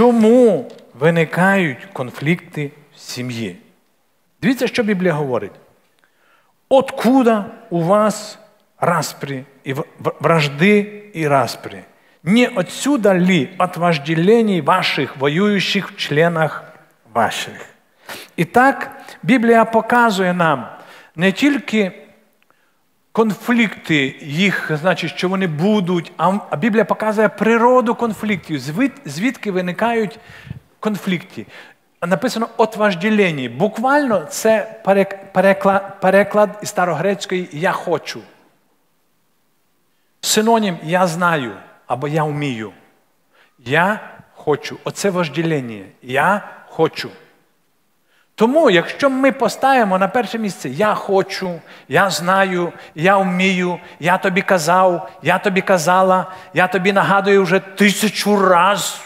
чому виникають конфлікти в сім'ї. Дивіться, що Біблія говорить. Откуда у вас распри и вражды и распри? Не отсюда ли от вожделений ваших, воюющих в членах ваших? І так, Біблія показує нам не тільки конфлікти їх, значить, що вони будуть, а Біблія показує природу конфліктів, звідки виникають конфлікти. Написано от вожделенні. Буквально це переклад, переклад із старогрецької я хочу. Синонім я знаю або я вмію. Я хочу. Оце вожделення. Я хочу. Тому, якщо ми поставимо на перше місце Я хочу, я знаю, я вмію, я тобі казав, я тобі казала, я тобі нагадую вже тисячу раз,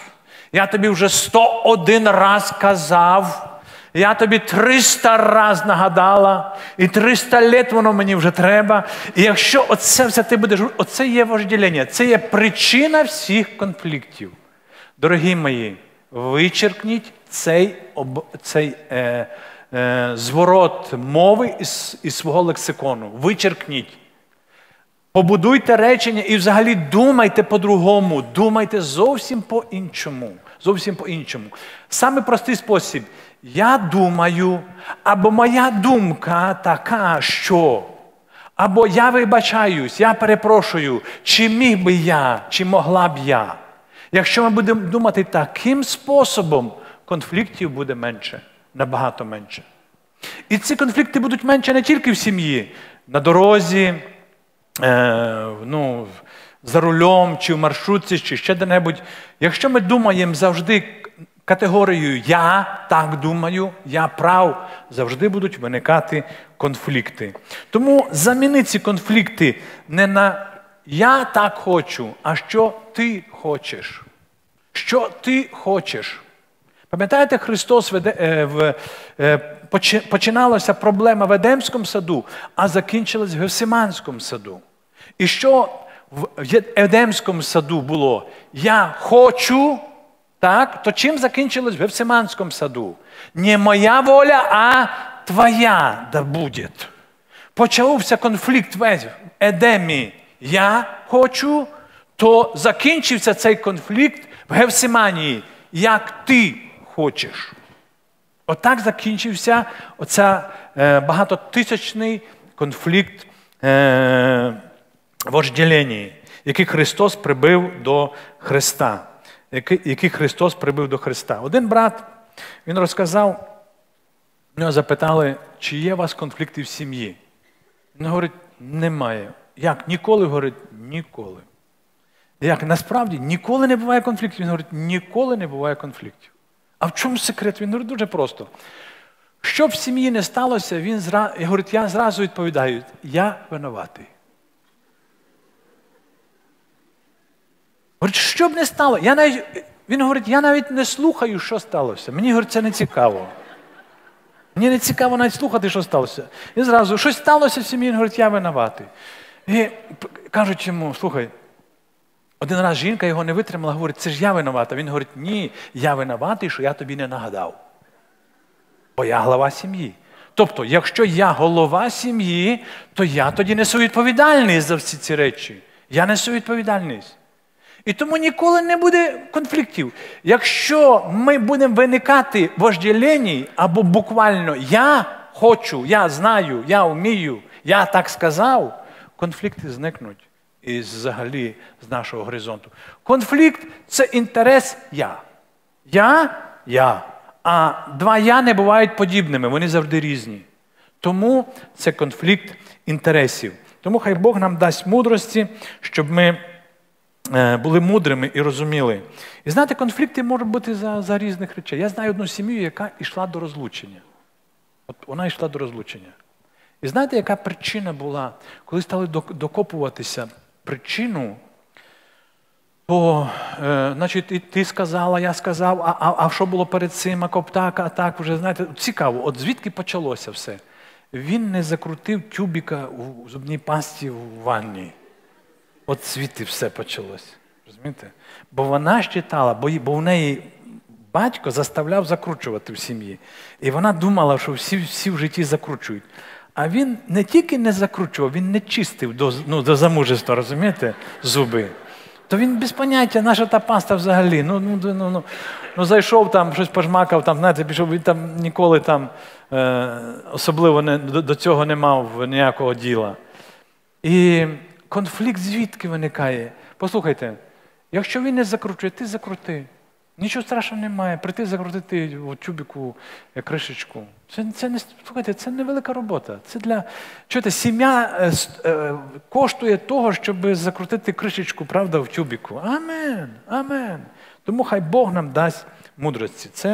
я тобі вже сто один раз казав, я тобі 300 раз нагадала, і 300 літ воно мені вже треба. І якщо оце все ти будеш, оце є вожділення, це є причина всіх конфліктів. Дорогі мої, вичеркніть цей цей е, е, зворот мови із, із свого лексикону. Вичеркніть. Побудуйте речення і взагалі думайте по-другому, думайте зовсім по-іншому. Зовсім по-іншому. Саме простий спосіб. Я думаю, або моя думка така, що. Або я вибачаюсь, я перепрошую, чи міг би я, чи могла б я. Якщо ми будемо думати таким способом, конфліктів буде менше, набагато менше. І ці конфлікти будуть менше не тільки в сім'ї, на дорозі, е, ну, за рулем, чи в маршрутці, чи ще де-небудь. Якщо ми думаємо завжди категорією Я так думаю, я прав, завжди будуть виникати конфлікти. Тому заміни ці конфлікти не на Я так хочу, а що ти хочеш. Що ти хочеш? Пам'ятаєте, Христос е, е, починалася проблема в Едемському саду, а закінчилась в Гевсиманському саду. І що в Едемському саду було? Я хочу, так, то чим закінчилось в Гевсиманському саду? Не моя воля, а твоя да буде. Почався конфлікт весь в Едемі. Я хочу, то закінчився цей конфлікт в Гевсиманії. Як ти хочеш. Отак закінчився оця е, багатотисячний конфлікт е, вожділення, який Христос прибив до Христа. Який Христос прибив до Христа. Один брат, він розказав, нього запитали, чи є у вас конфлікти в сім'ї. Він говорить, немає. Як? Ніколи говорить, ніколи. Як? Насправді ніколи не буває конфліктів. Він говорить, ніколи не буває конфліктів. А в чому секрет? Він говорить дуже просто. Що в сім'ї не сталося, він зра... говорить, я зразу відповідаю, я винуватий. Говорить, що б не стало? Я навіть... Він говорить, я навіть не слухаю, що сталося. Мені говорить, це не цікаво. Мені не цікаво навіть слухати, що сталося. Він зразу, щось сталося в сім'ї, він говорить, я винуватий. І кажуть йому, слухай, один раз жінка його не витримала, говорить, це ж я винувата. Він говорить, ні, я винуватий, що я тобі не нагадав. Бо я глава сім'ї. Тобто, якщо я голова сім'ї, то я тоді несу відповідальність за всі ці речі. Я несу відповідальність. І тому ніколи не буде конфліктів. Якщо ми будемо виникати вожділені, або буквально я хочу, я знаю, я вмію, я так сказав, конфлікти зникнуть і взагалі з нашого горизонту. Конфлікт це інтерес я. Я я. А два я не бувають подібними, вони завжди різні. Тому це конфлікт інтересів. Тому хай Бог нам дасть мудрості, щоб ми е, були мудрими і розуміли. І знаєте, конфлікти можуть бути за за різних речей. Я знаю одну сім'ю, яка йшла до розлучення. От Вона йшла до розлучення. І знаєте, яка причина була, коли стали докопуватися причину, то, е, значить, і ти сказала, я сказав, а а, а що було перед цим, а коптак, а так, вже знаєте, цікаво, от звідки почалося все? Він не закрутив тюбіка у зубній пасті в ванні. От звідти все почалося. розумієте? Бо вона ж читала, бо, бо в неї батько заставляв закручувати в сім'ї. І вона думала, що всі, всі в житті закручують. А він не тільки не закручував, він не чистив до, ну, до замужества, розумієте, зуби. То він без поняття, наша та паста взагалі. Ну, ну, ну, ну, ну зайшов там, щось пожмакав, там, знаєте, пішов, він там ніколи там е, особливо не, до, до цього не мав ніякого діла. І конфлікт звідки виникає? Послухайте, якщо він не закручує, ти закрути. Нічого страшного немає. Прийти закрутити в тюбіку е, кришечку. Це, це не слухайте, це невелика робота. Це для чуєте, сім'я е, е, коштує того, щоб закрутити кришечку, правда, в тюбіку. Амен. Амен. Тому хай Бог нам дасть мудрості. Це